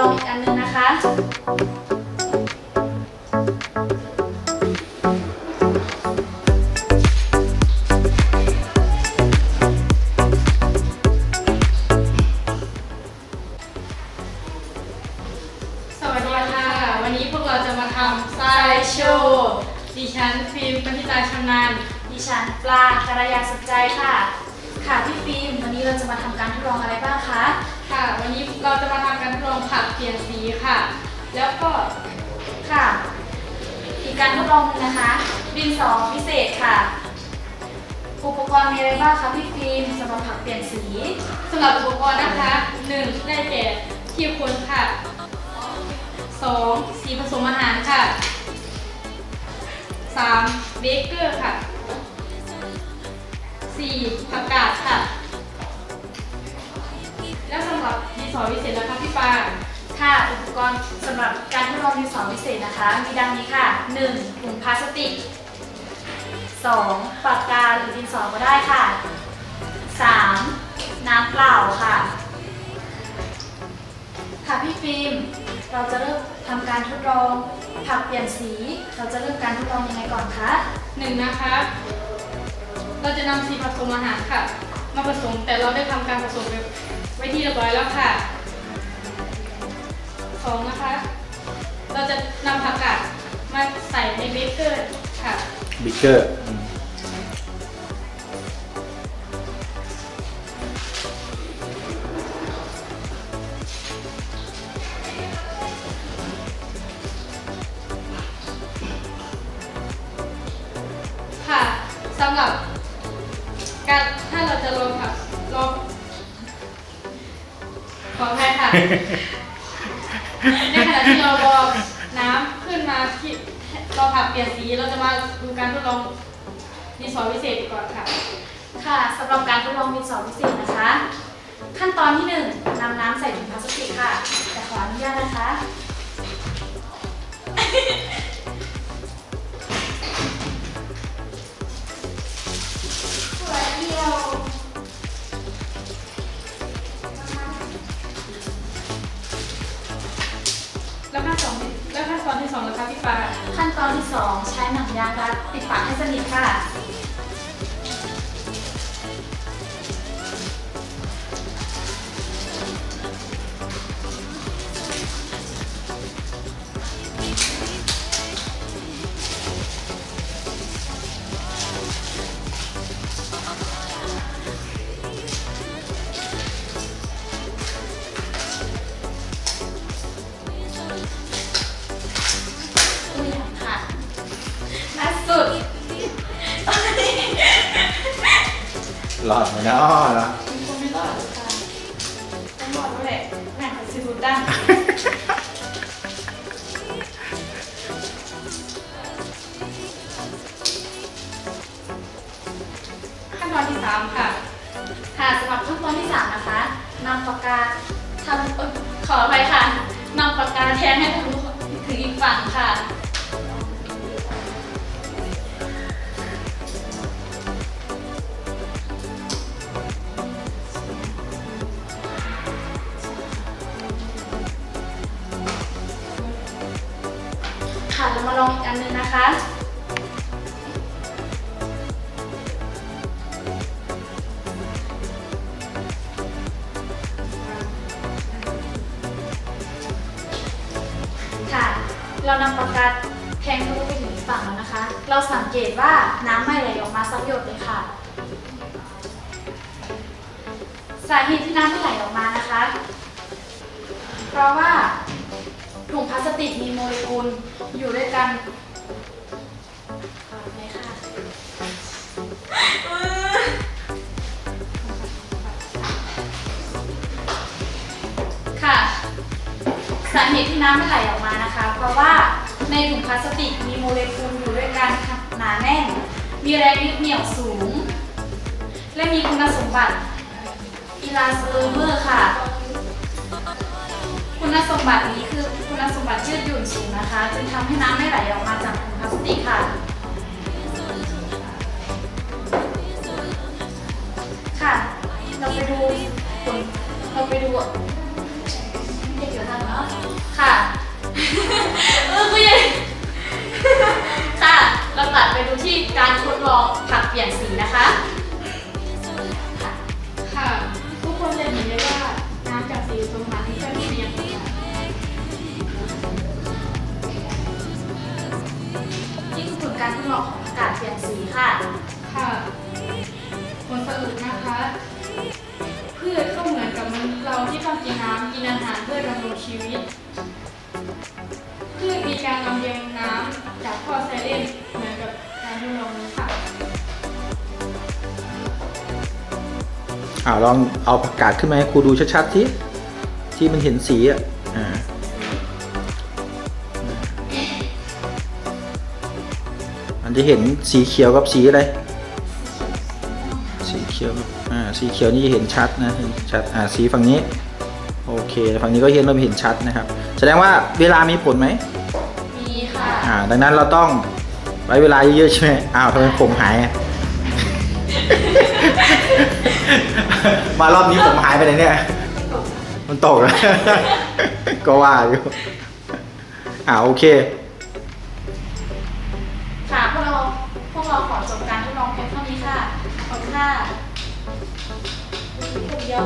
ลองอีกอันนึงนะคะ สวัสดีค่ะ วันนี้พวกเราจะมาทำไซโชว์ดิฉันฟิล์มปณิตาชำนาญ ดิฉันปลาการยาสุขใจค่ะ ค่ะพี่ฟิล์มวันนี้เราจะมาทำการทดลองอะไรบ้างคะ ค่ะ วันนี้เราจะมาทำการทดลองผักเปลี่ยนสีค่ะ แล้วก็ค่ะ อีกการทดลองหนึงนะคะ ดินสอพิเศษค่ะ อุปกรณ์มีอะไรบ้างคะพี่ฟิล์มสำหรับผักเปลี่ยนสีสำหรับอุปกรณ์นะคะ 1. ได้แก่ที่คนค่ะ 2. สีผสมอาหารค่ะ 3. เบเกอร์ค่ะ 4. ผักกาดค่ะ อพิเศษนะคะพี่ปาค่ะอุปกรณ์สำหรับการทดลองดินสอพิเศษนะคะ มีดังนี้ค่ะ 1. ถุงพลาสติก 2. ปากกาหรือดินสอก็ได้ค่ะ 3. น้ำเปล่าค่ะ ค่ะพี่ฟิล์มเราจะเริ่มทำการทดลองผักเปลี่ยนสี เราจะเริ่มการทดลองยังไงก่อนคะหนึ่งนะคะ เราจะนำสีผสมอาหารค่ะ มาผสมแต่เราได้ทำการผสมแบบ ไว้ที่เรียบร้อยแล้วค่ะสองนะคะ เราจะนำผักกาดมาใส่ในเบเกอร์ค่ะ บิ๊กเกอร์ค่ะสำหรับการถ้าเราจะลองผัก ขออภัยค่ะในขณะที่เรารอน้ำขึ้นมาที่รอผักเปลี่ยนสีเราจะมาดูการทดลองดินสอพิเศษก่อนค่ะ ค่ะสำหรับการทดลองดินสอพิเศษนะคะ ขั้นตอนที่1นำน้ำใส่ถุงพลาสติกค่ะ แต่ขออนุญาตนะคะ สองนะคะพี่ปาขั้นตอนที่ 2 ใช้หนังยางรัดปิดปากให้สนิทค่ะ หลอดไหมเนาะนะมีคนไม่รอดค่ะต้องรอดด้วแหละแม่งซีฟูดดั้งขั้นตอนที่สามค่ะ ค่ะสำหรับขั้นตอนที่3นะคะนำปากกาทำเอ้ยขออภัยค่ะนำปากกาแทงให้ทะลุถึงอีกฝั่งค่ะ เรามาลองอีกอันหนึงนะคะ ค่ะ เรานำปากกาแทงทะลุไปถึงฝั่งแล้วนะคะ เราสังเกตว่าน้ำไม่ไหลออกมาสักหยดเลยค่ะ สาเหตุที่น้ำไม่ไหลออกมานะคะ เพราะว่า ถุงพลาสติกมีโมเลกุลอยู่ด้วยกันขออภัยค่ะค่ะ สาเหตุที่น้ำไม่ไหลออกมานะคะ เพราะว่าในถุงพลาสติกมีโมเลกุลอยู่ด้วยกันหนาแน่น มีแรงยึดเหนี่ยวสูง และมีคุณสมบัติอีลาสเตอร์เมอร์ค่ะ คุณสมบัตินี้คือคุณสมบัติยืดหยุ่นสูงนะคะ จึงทำให้น้ำไม่ไหลออกมาจากถุงพลาสติกค่ะ ค่ะ เราไปดูผลเราไปดูเด็กเดี๋ยวทำเนาะค่ะเออก็ยังค่ะ เราตัดไปดูที่การทดลองผักเปลี่ยนสีนะคะ การทดลองของอากาศเปลี่ยนสีค่ะ ค่ะผลสรุปนะคะ พืชก็เหมือนกับมนุษย์เราที่ต้องกินน้ำกินอาหารเพื่อดำรงชีวิต พืชมีการลำเลียงน้ำจากท่อไซเลนเหมือนกับการทดลองนี้ค่ะ อ่าลองเอาผักกาดขึ้นมาให้ครูดูชัดๆที่ที่มันเห็นสีอะอ่า นจะเห็นสีเขียวกับสีอะไร สีเขียวกับอ่าสีเขียวนี่จะเห็นชัดนะเห็นชัดอ่าสีฝั่งนี้โอเคฝั่งนี้ก็เห็นเราเห็นชัดนะครับ แสดงว่าเวลามีผลไหมมีค่ะอ่าดังนั้นเราต้องไว้เวลาเยอะๆใช่ไหมอ้าวทำไมผมหายอะมารอบนี้ผมหายไปไหนเนี่ยมันตกแล้วก็ว่าอยู่อ่าโอเค องเพียงเท่านี้ค่ะ ขอบคุณค่ะเดี๋ยว